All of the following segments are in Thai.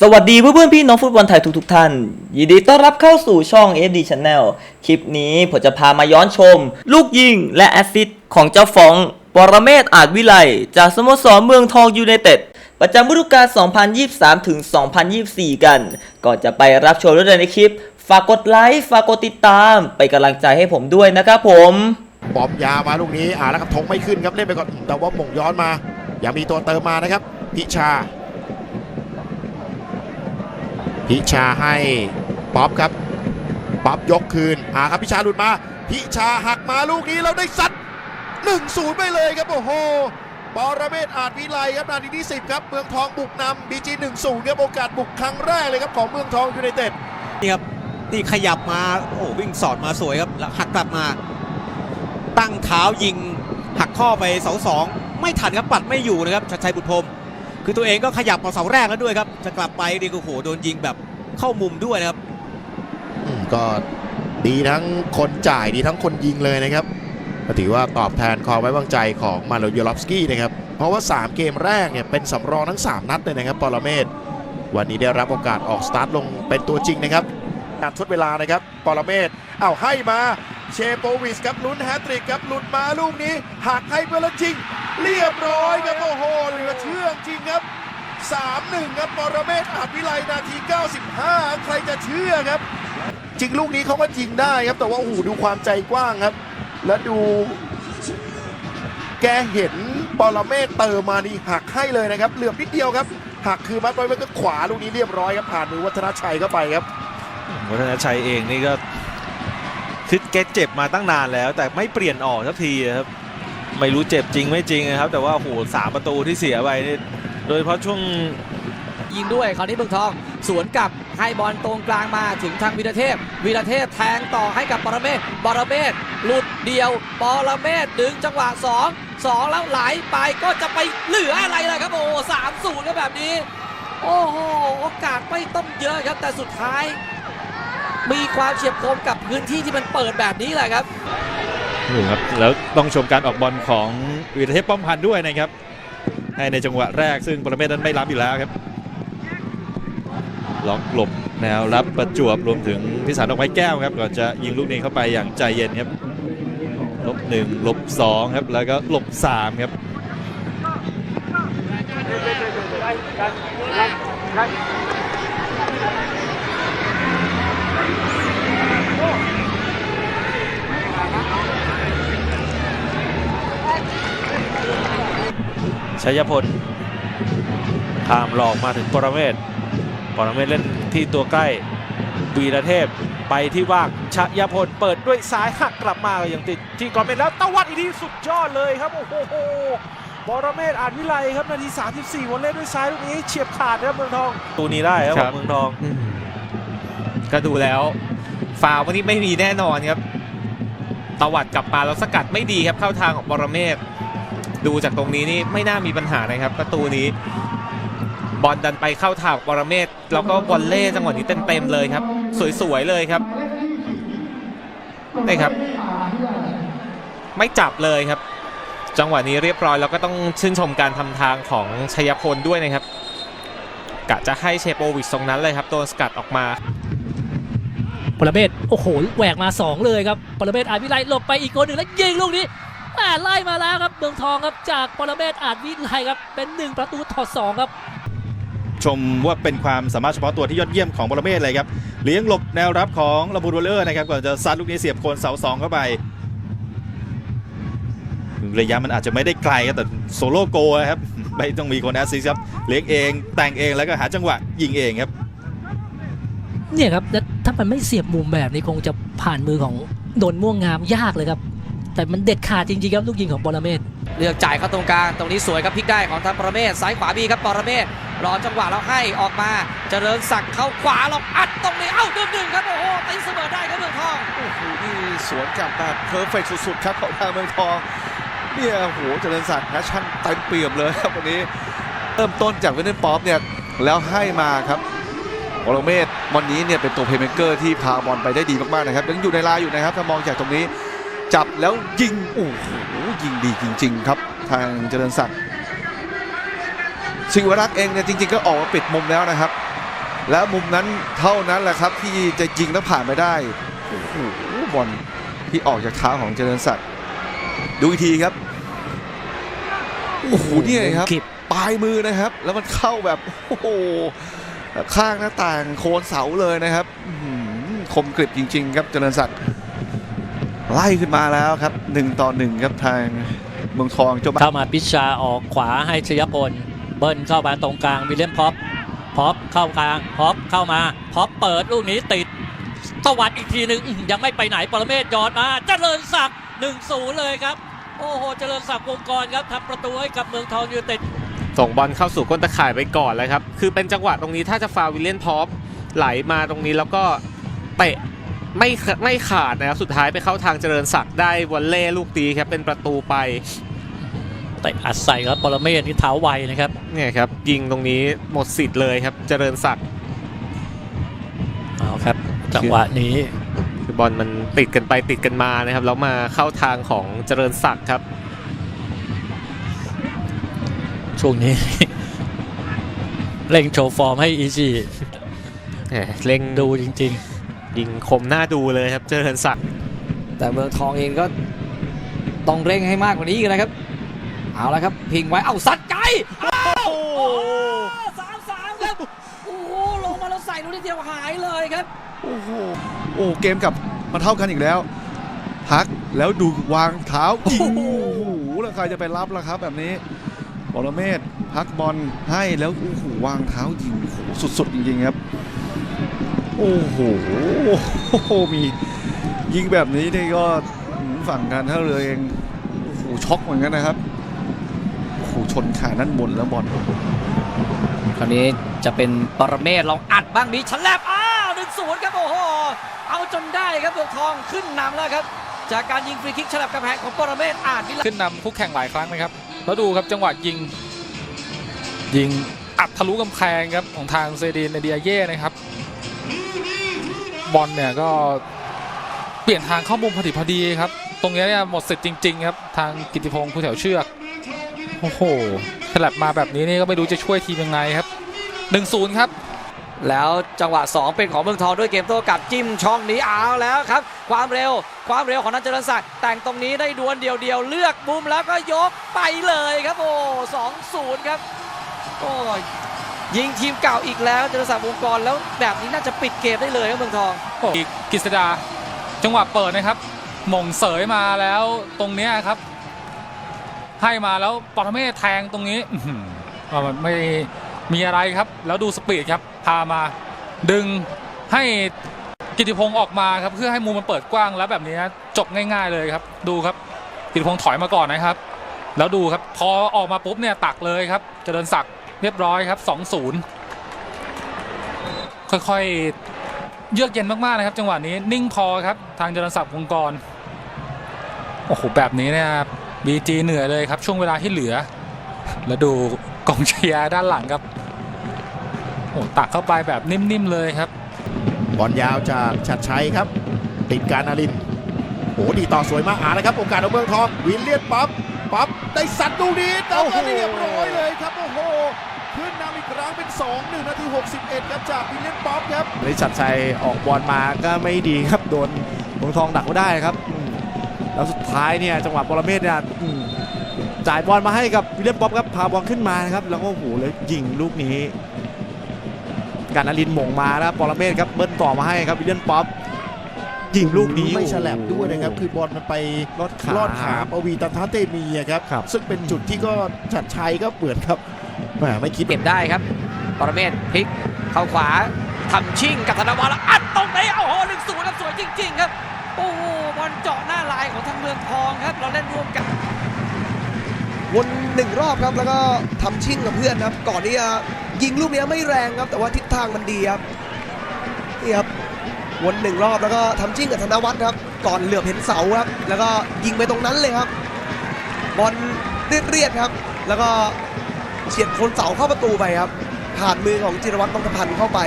สวัสดีเพื่อนๆพี่น้องฟุตบอลไทยทุกๆท่าน ยินดีต้อนรับเข้าสู่ช่อง FD Channel คลิปนี้ผมจะพามาย้อนชม ลูกยิงและแอสซิสต์ของเจ้าฟองปรเมศอาจวิไลจากสโมสรเมืองทองยูไนเต็ดประจำฤดูกาล 2023 ถึง 2024 กัน ก่อนจะไปรับชมด้วยในคลิป ฝากกดไลค์ฝากกดติดตามไปกำลังใจให้ผมด้วยนะครับผมบอมยามาลูกนี้อ่าแล้วครับทงไม่ขึ้นครับเล่นไปก่อนแต่ว่าหม่งย้อนมา ยังมีตัวเติมมานะครับพิชา พิชาให้ป๊อปครับ ป๊อปยกคืนอ่าครับพิชาหลุดมา พิชาหักมาลูกนี้แล้วได้ซัด1-0ไปเลยครับโอ้โหประเมศอาจวิไลครับนาทีที่ 10 ครับ เมืองทองบุกนำบีจี1-0ครับโอกาสบุกครั้งแรกเลยครับของเมืองทองยูไนเต็ดนี่ครับนี่ขยับมาโอ้หวิ่งสอดมาสวยครับแล้วหักกลับมา ตั้งเท้ายิงหักข้อไปเสาสองไม่ทันครับปัดไม่อยู่นะครับชัดชัยบุตรพรม คือตัวเองก็ขยับมาเสาแรกแล้วด้วยครับ จะกลับไปดีก็โหโดนยิงแบบเข้ามุมด้วยนะครับก็ดีทั้งคนจ่ายดีทั้งคนยิงเลยนะครับก็ถือว่าตอบแทนความไว้วางใจของมาโลโยลอฟสกี้นะครับ เพราะว่า 3 เกมแรกเนี่ยเป็นสำรองทั้ง 3 นัดเลยนะครับปรเมศวันนี้ได้รับโอกาสออกสตาร์ทลงเป็นตัวจริงนะครับการทดเวลานะครับปรเมศเอาให้มาเชโปวิสครับลุ้นแฮตทริกครับหลุดมาลูกนี้หักให้เพื่อนแล้วจริง เรียบร้อยครับโอ้โหเหลือเชื่อจริงครับ 3-1 ครับปรเมศอาจวิไลนาที 95 ใครจะเชื่อครับ จริงลูกนี้เขาก็ยิงได้ครับ แต่ว่าโอ้โหดูความใจกว้างครับ แล้วดู แกเห็นปรเมศเติมมานี่หักให้เลยนะครับ เหลือบนิดเดียวครับ หักคือมัดไว้มันก็ขวาลูกนี้เรียบร้อยครับผ่านมือวัฒนชัยเข้าไปครับ วัฒนชัยเองนี่ก็คือแกเจ็บมาตั้งนานแล้ว แต่ไม่เปลี่ยนออกสักทีครับ ไม่รู้เจ็บจริงไม่จริงนะครับ แต่ว่าโอ้โหสามประตูที่เสียไปนี่โดยเฉพาะช่วงยิงด้วยคราวนี้เมืองทอง สวนกลับให้บอลตรงกลางมาถึงทางวีรเทพวีรเทพแทงต่อให้กับปรเมศปรเมศหลุดเดียวปรเมศดึงจังหวะ2 2 แล้วไหลไปก็จะไปเหลืออะไรล่ะครับโอ้สามศูนย์แบบนี้ โอ้โหโอกาสไม่ต้องเยอะครับแต่สุดท้าย มีความเฉียบคมกับพื้นที่ที่มันเปิดแบบนี้แหละครับ นี่ครับแล้วต้องชมการออกบอลของวีรเทพป้อมพันธ์ด้วยนะครับให้ในจังหวะแรกซึ่งประเมศนั้นไม่รับอยู่แล้วครับล็อกหลบแนวรับประจวบรวมถึงพิสารดอกไม้แก้วครับก่อนจะยิงลูกนี้เข้าไปอย่างใจเย็นครับลบหนึ่งลบสองครับแล้วก็ลบสามครับ ชัยพลตามหลอกมาถึงปรเมศปรเมศเล่นที่ตัวใกล้วีรเทพไปที่ว่างชัยพลเปิดด้วยซ้ายหักกลับมาอย่างติดที่กรอบเมศแล้วตะวัดอีกทีสุดยอดเลยครับโอ้โหปรเมศอาจวิไลครับนาที 34วันเล่นด้วยซ้ายลูกนี้เฉียบขาดครับเมืองทองตัวนี้ได้ครับครับเมืองทองอืมก็ดูแล้วฟาวล์วันนี้ไม่มีแน่นอนครับ ตวัดกลับมาแล้วสกัดไม่ดีครับเข้าทางของบรเมศ ดูจากตรงนี้นี่ไม่น่ามีปัญหานะครับ ประตูนี้ บอลดันไปเข้าทางบรเมศแล้วก็บอลเล่จังหวะนี้เต็มๆเลยครับ สวยๆเลยครับนี่ครับ ไม่จับเลยครับ จังหวะนี้เรียบร้อยแล้วก็ต้องชื่นชมการทำทางของชัยพลด้วยนะครับกะจะให้เชโปวิชตรงนั้นเลยครับโดนสกัดออกมาปรเมศโอ้โหแหวกมา 2 เลยครับปรเมศอาวิไลหลบไปอีกคนหนึ่งแล้วยิงลูกนี้ แหม่ไล่มาแล้วครับเมืองทองครับจากปรเมศอาจวิไลครับเป็น 1 ประตูต่อ2ครับ ชมว่าเป็นความสามารถเฉพาะตัวที่ยอดเยี่ยมของบรเมศเลยครับเลี้ยงหลบแนวรับของลาบูดวลเลอร์นะครับก่อนจะซัดลูกนี้เสียบโคนเสาสองเข้าไป ระยะมันอาจจะไม่ได้ไกลครับแต่โซโล่โกลนะครับไม่ต้องมีคนแอสซิสต์ครับเลี้ยงเองแต่งเองแล้วก็หาจังหวะยิงเองครับเนี่ยครับแล้วถ้ามันไม่เสียบมุมแบบนี้คงจะผ่านมือของดนม่วงงามยากเลยครับ แต่มันเด็ดขาดจริงๆครับลูกยิงของปรเมศเลือกจ่ายเข้าตรงกลางตรงนี้สวยครับพลิกได้ของทางปรเมศซ้ายขวาบีครับปรเมศรอจังหวะแล้วให้ออกมาเจริญศักดิ์เข้าขวาลองอัดตรงนี้เอ้าหนึ่งหนึ่งครับโอ้โหตีเสมอได้ครับเมืองทองโอ้โหนี่สวนกลับแบบเพอร์เฟกสุดๆครับของทางเมืองทองเนี่ยโอ้โหเจริญศักดิ์แพชชั่นเต็มเปี่ยมเลยครับวันนี้เริ่มต้นจากเวเนนป๊อปเนี่ยแล้วให้มาครับโอโลเมตวันนี้เนี่ยเป็นตัวเพลย์เม k เกอร์ที่พาบอลไปได้ดีมากๆนะครับยังอยู่ในลายอยู่นะครับถ้ามองจากตรงนี้ จับแล้วยิงโอ้โหยิงดีจริง ๆ ครับ ทางเจริญศักดิ์สิวรักษ์เองเนี่ยจริง ๆ ก็ออกมาปิดมุมแล้วนะครับ แล้วมุมนั้นเท่านั้นแหละครับที่จะยิงแล้วผ่านไปได้โอ้โหบอลที่ออกจากเท้าของเจริญศักดิ์ดูอีกทีครับโอ้โหเนี่ยครับกิบปลายมือนะครับ แล้วมันเข้าแบบโอ้โหข้างหน้าต่างโคนเสาเลยนะครับอื้อหือคมกริบจริง ๆ ครับเจริญศักดิ์ ไล่ขึ้นมาแล้วครับหนึ่งต่อหนึ่งครับทางเมืองทองเจ้าบ้านเข้ามาพิชาออกขวาให้ชยพล เบิ้ลเข้ามาตรงกลางวิลเลียมพ็อปพ็อปเข้ากลางพ็อปเข้ามาพ็อปเปิดลูกนี้ติดตวัดอีกทีหนึ่งอื้อยังไม่ไปไหนปรเมศยอดมาเจริญศักดิ์หนึ่งศูนย์เลยครับโอ้โหเจริญศักดิ์วงกรครับทำประตูให้กับเมืองทองยูไนเต็ดส่งบอลเข้าสู่ก้นตะข่ายไปก่อนเลยครับ คือเป็นจังหวะตรงนี้ถ้าจะฟาววิลเลียนพอปไหลมาตรงนี้แล้วก็เตะ ไม่ขไม่ขาดนะครับ สุดท้ายไปเข้าทางเจริญศักดิ์ได้วอลเล่ลูกตีครับ เป็นประตูไปแต่อัดใส่ครับปรเมศนี่เท้าไวนะครับเนี่ยครับ ยิงตรงนี้หมดสิทธิ์เลยครับ เจริญศักดิ์เอาครับจังหวะนี้คือบอลมันติดกันไปติดกันมานะครับ แล้วมาเข้าทางของเจริญศักดิ์ครับ ช่วงนี้ เร่งโชว์ฟอร์มให้อีจีแหมเล็งดูจริง ยิงคมหน้าดูเลยครับเจริญศักดิ์แต่เมืองทองเองก็ต้องเร่งให้มากกว่านี้อีกนะครับ เอาละครับ พิงไว้ เอาซัดไกลอ้าวสามสามครับ โอ้โหลงมาแล้วใส่ลูกนิดเดียวหายเลยครับ โอ้โหโอ้เกมกลับมาเท่ากันอีกแล้วพักแล้วดูวางเท้ายิงโอ้โหแล้วใครจะไปรับล่ะครับ แบบนี้บอลเมศพักบอลให้แล้วโอ้โหวางเท้ายิงโอ้โหสุดๆจริงๆครับ โอ้โหโอ้โหมียิงแบบนี้นี่ก็หืมฝั่งการท่าเรือเองโอ้โหช็อกเหมือนกันนะครับโอ้โหชนขาด้านบนแล้วบอลคราวนี้จะเป็นปรเมศลองอัดบ้างมีฉลับอ้าวหนึ่งศูนย์ครับโอ้โหเอาจนได้ครับเมืองทองขึ้นนำแล้วครับจากการยิงฟรีคิกฉลับกระแพงของปรเมศอาจวิลาขึ้นนำคู่แข่งหลายครั้งนะครับแล้วดูครับจังหวะยิง ยิงอัดทะลุกำแพงครับของทางเซดีนในเดียเย่นะครับ บอลเนี่ยก็เปลี่ยนทางเข้ามุมพอดีพอดีครับ ตรงนี้เนี่ยหมดสิทธิ์จริง ๆ ครับ ทางกิติพงศ์ผู้แถวเชือกโอ้โหฉลับมาแบบนี้นี่ก็ไม่รู้จะช่วยทีมยังไงครับ1-0ครับแล้วจังหวะ 2 เป็นของเมืองทองด้วยเกมโต้กลับจิ้มช่องนี้เอาแล้วครับ ความเร็วความเร็วของนันเจริญศักดิ์แต่งตรงนี้ได้ดวลเดียวๆ เลือกมุมแล้วก็ยกไปเลยครับโอ้สองศูนย์ครับโอ้ ยิงทีมเก่าอีกแล้วเจริญศักดิ์วงกรแล้วแบบนี้น่าจะปิดเกมได้เลยครับเมืองทองอีกกฤษดาจังหวะเปิดนะครับหม่งเสยมาแล้วตรงเนี้ยครับ ให้มาแล้วปรเมศแทงตรงนี้ว่ามันไม่มีอะไรครับ แล้วดูสปีดครับ พามาดึงให้กิติพงศ์ออกมาครับ เพื่อให้มุมมันเปิดกว้างแล้วแบบนี้จบง่าย ๆ เลยครับ ดูครับกิติพงศ์ถอยมาก่อนนะครับ แล้วดูครับ พอออกมาปุ๊บเนี่ยตักเลยครับเจริญศักดิ์ เรียบร้อยครับ 2-0 ค่อยๆ เยือกเย็นมากๆนะครับ จังหวะนี้นิ่งพอครับ ทางเจริญศักดิ์วงกรโอ้โหแบบนี้เนี่ยบีจีเหนื่อยเลยครับ ช่วงเวลาที่เหลือ แล้วดูกองเชียร์ด้านหลังครับโอ้ตักเข้าไปแบบนิ่มๆเลยครับบอลยาวจากชัดชัยครับ ติดการนารินทร์โอ้ดีต่อสวยมากอานะครับโอกาสของเมืองทองวิลเลียนป๊อปป๊อปได้สัตว์ลูกนี้เติมมาได้เรียบร้อยเลยครับโอ้โหขึ้นนำ อีกครั้งเป็น 2 1 นาที 61 ครับจากวิลเลียนป๊อปครับริชัดชัยออกบอลมาก็ไม่ดีครับ โดนเมืองทองดักไม่ได้ครับอืมแล้วสุดท้ายเนี่ยจังหวะปรเมศเนี่ยอืมจ่ายบอลมาให้กับวิลเลียมป๊อปครับพาบอลขึ้นมานะครับแล้วก็โอ้โหเลยยิงลูกนี้ การนารินทร์หม่งมาแล้วปรเมศครับเบิ้ลต่อมาให้ครับวิลเลียมป๊อปยิงลูกนี้ไม่ฉลับด้วยนะครับ คือบอลมันไปลอดขาลอดขาปวีตันทาเตมีอะครับครับ ซึ่งเป็นจุดที่ก็ชัดชัยก็เปิดครับแหม ไม่คิดเก็บได้ครับ ปรเมศพลิกเข้าขวาทำชิ่งกับธนวัฒน์แล้วอัดตรงนี้โอ้โหหนึ่งศูนย์ครับสวยจริง ๆ ครับ โอ้โหบอลเจาะหน้าลายของทางเมืองทองครับ เราเล่นร่วมกันวนหนึ่งรอบครับแล้วก็ทำชิ่งกับเพื่อนครับ ก่อนที่จะยิงลูกเนี้ยไม่แรงครับ แต่ว่าทิศทางมันดีครับนี่ครับวนหนึ่งรอบแล้วก็ทำชิ่งกับธนวัฒน์ครับ ก่อนเหลือบเห็นเสาครับ แล้วก็ยิงไปตรงนั้นเลยครับ บอลเรียดๆครับ แล้วก็ เฉียดคนเสาเข้าประตูไปครับผ่านมือของจิรวัตรบังสะพันธ์เข้าไป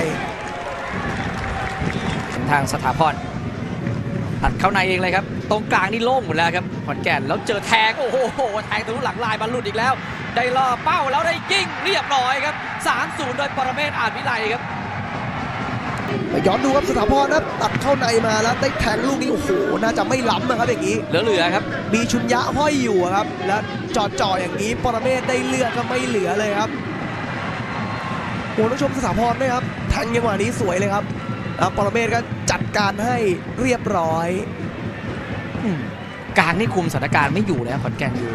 ทางสถาพรตัดเข้าในเองเลยครับ ตรงกลางนี่โล่งหมดแล้วครับขอนแก่นแล้วเจอแทงโอ้โหแทงทะลุหลังลายบอลหลุดอีกแล้ว ได้ล่อเป้าแล้วได้ยิงเรียบร้อยครับ 3-0 โดยปรเมศอาจวิไลครับ ย้อนดูครับสถาพรนะตัดเข้าในมาแล้วได้แทงลูกนี้โอ้โหน่าจะไม่ล้ำนะครับอย่างนี้เหลือๆครับ มีชุนยะห้อยอยู่อะครับ แล้วจอดจ่ออย่างนี้ปรเมศได้เลือกก็ไม่เหลือเลยครับโอ้ต้องชมสถาพรด้วยครับแทงจังหวะนี้สวยเลยครับแล้วปรเมศก็จัดการให้เรียบร้อยกลางนี่คุมสถานการณ์ไม่อยู่เลยครับขอนแก่นอยู่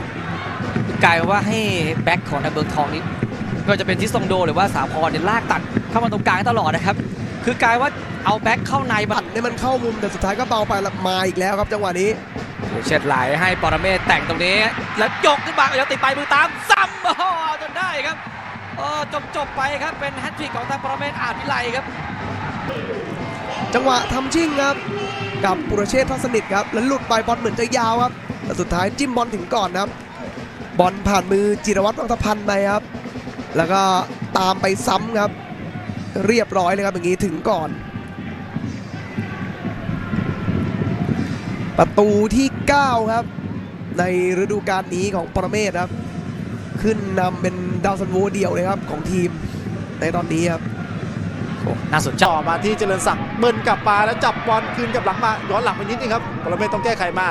กลายเป็นว่าให้แบ็คของนาเบิร์กทองนี้ไม่ว่าจะเป็นทิสซองโดหรือว่าสาพรเนี่ยลากตัดเข้ามาตรงกลางตลอดนะครับ คือกลายว่าเอาแบ็คเข้าในบัปัตดเนี่ยมันเข้ามุมแต่สุดท้ายก็เบาไปแล้วมาอีกแล้วครับจังหวะนี้เช็ดไหลให้ปรเมศแต่งตรงนี้ แล้วยกขึ้นมาแล้วติดไปมือตามซ้ำโอ้โหเอาจนได้ครับเออจบจบๆไปครับเป็นแฮตทริกของทางปรเมศอาจวิไลครับ จังหวะทำชิ่งครับ กับปุรเชษฐ์ทัศนิตครับแล้วหลุดไปบอลเหมือนจะยาวครับแต่สุดท้ายจิ้มบอลถึงก่อนนะครับ บอลผ่านมือจิรวัตรวังทพันธ์ไปครับ แล้วก็ตามไปซ้ำครับ เรียบร้อยเลยครับอย่างนี้ถึงก่อน ประตูที่ 9 ครับ ในฤดูกาลนี้ของปรเมศครับ ขึ้นนำเป็นดาวซันโวเดียวเลยครับของทีมในตอนนี้ครับน่าสนใจต่อมาที่เจริญศักดิ์เบิ้ลกลับมาแล้วจับบอลคืนกลับหลังมาย้อนหลังไปนิดนึงครับปรเมศต้องแก้ไขมา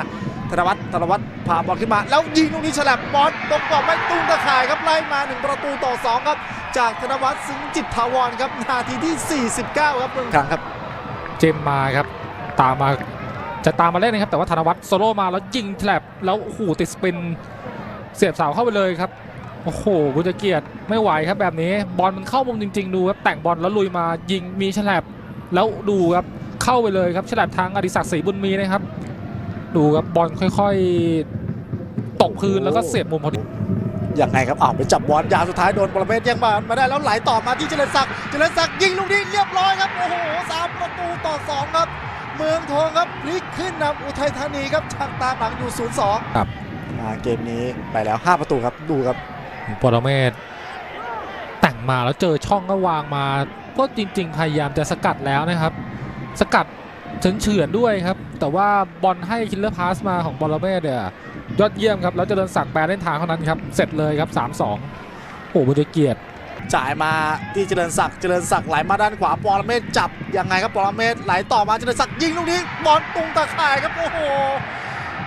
ธนวัฒน์ธนวัฒน์พาบอลขึ้นมา แล้วยิงลูกนี้ฉลับบอลตรงกรอบไม่ตุ้งตะข่ายครับไล่มาหนึ่งประตูต่อสองครับ จากธนวัฒน์สิงห์จิตทาวรครับนาทีที่ 49 ครับเมืองครั้งครับ เจมมาครับ ตามมาจะตามมาเล่นนะครับ แต่ว่าธนวัฒน์โซโล่มาแล้วยิงแถลบแล้วโอ้โหติดสปินเสียบเสาเข้าไปเลยครับโอ้โหบุญเกียรติไม่ไหวครับแบบนี้ บอลมันเข้ามุมจริง ๆ ดูครับแต่งบอลแล้วลุยมายิงมีฉลับแล้วดูครับเข้าไปเลยครับฉลับทางอดิศักดิ์ศรีบุญมีนะครับ ดูครับบอลค่อย ๆ ตกพื้นแล้วก็เสียบมุมพอดี ยังไงครับอ้าวไปจับบอลยาวสุดท้ายโดนปรเมศแย่งบอลมาได้แล้วไหลต่อมาที่เจริญศักดิ์เจริญศักดิ์ยิงลูกนี้เรียบร้อยครับโอ้โหสามประตูต่อสองครับ เมืองทองครับพลิกขึ้นนำอุทัยธานีครับชักตามหลังอยู่0-2ครับอ่าเกมนี้ไปแล้ว 5 ประตูครับดูครับปรเมศแต่งมาแล้วเจอช่องก็วางมา ก็จริง ๆ พยายามจะสกัดแล้วนะครับ สกัด เฉือนๆด้วยครับ แต่ว่าบอลให้คิลเลอร์พาสมาของปรเมศเนี่ยยอดเยี่ยมครับ แล้วเจริญศักดิ์แปลเล่นทางเท่านั้นครับ เสร็จเลยครับ 3-2 โอ้โหบุญเกียรติจ่ายมาที่เจริญศักดิ์เจริญศักดิ์ไหลมาด้านขวาปรเมศจับยังไงครับปรเมศไหลต่อมาเจริญศักดิ์ยิงลูกนี้บอลตุงตะข่ายครับโอ้โห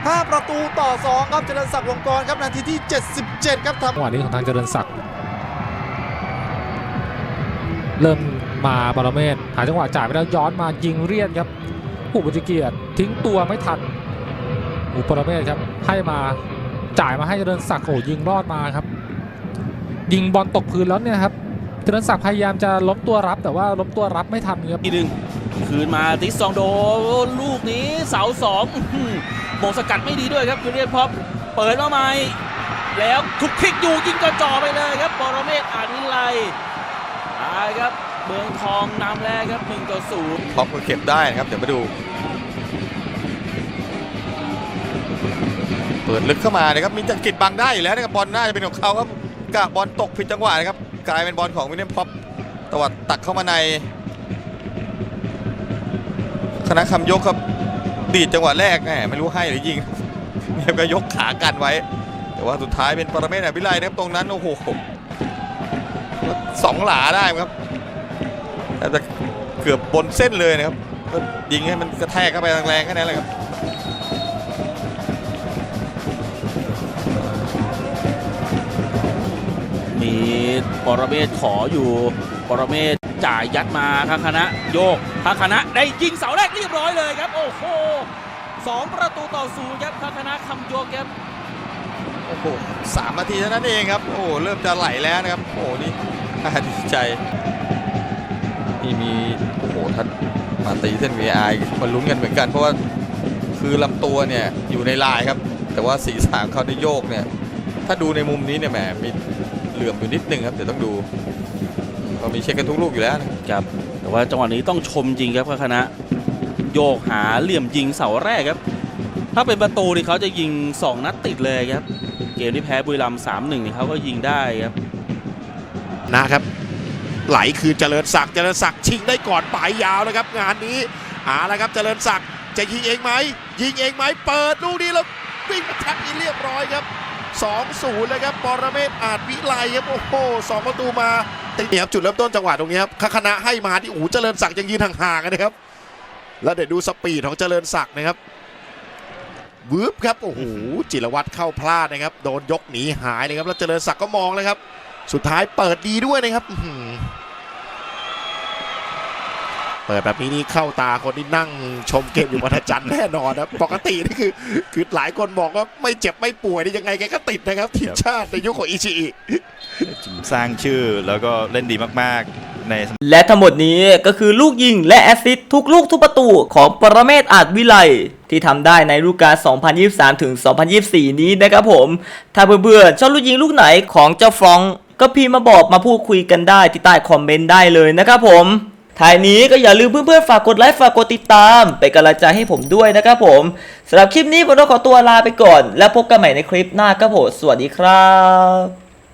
ห้าประตูต่อสองครับเจริญศักดิ์วงกรครับนาทีที่ 77 ครับทำจังหวะนี้ของทางเจริญศักดิ์เริ่มมาปรเมศหาจังหวะจ่ายไปแล้วย้อนมายิงเรียนครับ ผู้บุญเกียรติทิ้งตัวไม่ทันอุปรเมศครับให้มาจ่ายมาให้เจริญศักดิ์โอ้ยิงรอดมาครับ ยิงบอลตกพื้นแล้วเนี่ยครับเจริญศักดิ์พยายามจะล้มตัวรับแต่ว่าล้มตัวรับไม่ทันครับทีหนึ่งคืนมาติสซองโดลูกนี้เสาสองอื้อหือโมงสกัดไม่ดีด้วยครับคือเรียนพอเปิดมาใหม่แล้วทุกคลิกอยู่ยิงจ่อๆไปเลยครับบรเมศอาจวิไลตาครับ เมืองทองนำแล้วครับ1ต่อ0ท็อปก็เก็บได้นะครับ เดี๋ยวมาดู เปิดลึกเข้ามานะครับมีจักริดบังได้อยู่แล้วนะครับบอลน่าจะเป็นของเขาครับกะบอลตกผิดจังหวะนะครับกลายเป็นบอลของวินเนียมพ็อปตวัดตักเข้ามาใน คณะคำยกครับดีดจังหวะแรกแหมไม่รู้ให้หรือยิงเนี่ยก็ยกขากันไว้ แต่ว่าสุดท้ายเป็นปรเมศอภิไลนะครับตรงนั้นโอ้โหสองหลาได้ครับ แต่จะเกือบบนเส้นเลยนะครับก็ยิงให้มันกระแทกเข้าไปแรงๆแค่นั้นแหละครับมีปรเมศขออยู่ปรเมศจ่ายยัดมาทางคณะโยกทางคณะได้ยิงเสาแรกเรียบร้อยเลยครับ โอ้โหสองประตูต่อศูนย์ครับทางคณะคำโยกครับโอ้โหสามนาทีเท่านั้นเองครับ โอ้โหเริ่มจะไหลแล้วนะครับ โอ้โหนี่น่าดีใจ นี่มีโอ้โหท่านมาตีเส้น VI มาลุ้นกันเหมือนกัน เพราะว่าคือลำตัวเนี่ยอยู่ในลายครับ แต่ว่าสีสามเขาได้โยกเนี่ย ถ้าดูในมุมนี้เนี่ยแหมมีเหลื่อมอยู่นิดนึงครับเดี๋ยวต้องดูก็มีเช็คกันทุกลูกอยู่แล้วนะครับแต่ว่าจังหวะนี้ต้องชมจริงครับคณะโยกหาเหลี่ยมยิงเสาแรกครับ ถ้าเป็นประตูนี่เขาจะยิง 2 นัดติดเลยครับ เกมที่แพ้บุรีรัมย์สามหนึ่งนี่เขาก็ยิงได้ครับนะครับ ไหลคือเจริญศักดิ์เจริญศักดิ์ชิงได้ก่อนปลายยาวนะครับ งานนี้อาละครับเจริญศักดิ์จะยิงเองไหมยิงเองไหมเปิดลูกนี้แล้ววิ่งมาทักอินเรียบร้อยครับ2-0เลยครับปรเมศอาจวิไลครับโอ้โหสองประตูมาติดเนี่ยครับจุดเริ่มต้นจังหวะตรงนี้ครับคณะให้มาที่โอ้โหเจริญศักดิ์ยังยืนห่างๆกันนะครับ แล้วเดี๋ยวดูสปีดของเจริญศักดิ์นะครับวืบครับโอ้โหจิรวัตรเข้าพลาดนะครับ โดนยกหนีหายเลยครับแล้วเจริญศักดิ์ก็มองเลยครับ สุดท้ายเปิดดีด้วยนะครับอื้อหือเปิดแบบนี้นี่เข้าตาคนที่นั่งชมเกมอยู่วันจันทร์แน่นอนนะครับปกตินี่คือคือหลายคนบอกว่าไม่เจ็บไม่ป่วยนี่ยังไงแกก็ติดนะครับทีมชาติในยุคของอิชิอิสร้างชื่อแล้วก็เล่นดีมากๆในและทั้งหมดนี้ก็คือลูกยิงและแอสซิสต์ทุกลูกทุกประตูของปรเมศอาจวิไลที่ทำได้ในฤดูกาล 2023 ถึง 2024 นี้นะครับผม ถ้าเพื่อนๆชอบลูกยิงลูกไหนของเจ้าฟรองก์ ก็พิมพ์มาบอกมาพูดคุยกันได้ที่ใต้คอมเมนต์ได้เลยนะครับผมท้ายนี้ก็อย่าลืมเพื่อนๆฝากกดไลค์ฝากกดติดตามเป็นกำลังใจให้ผมด้วยนะครับผมสำหรับคลิปนี้ผมต้องขอตัวลาไปก่อน แล้วพบกันใหม่ในคลิปหน้าครับผมสวัสดีครับ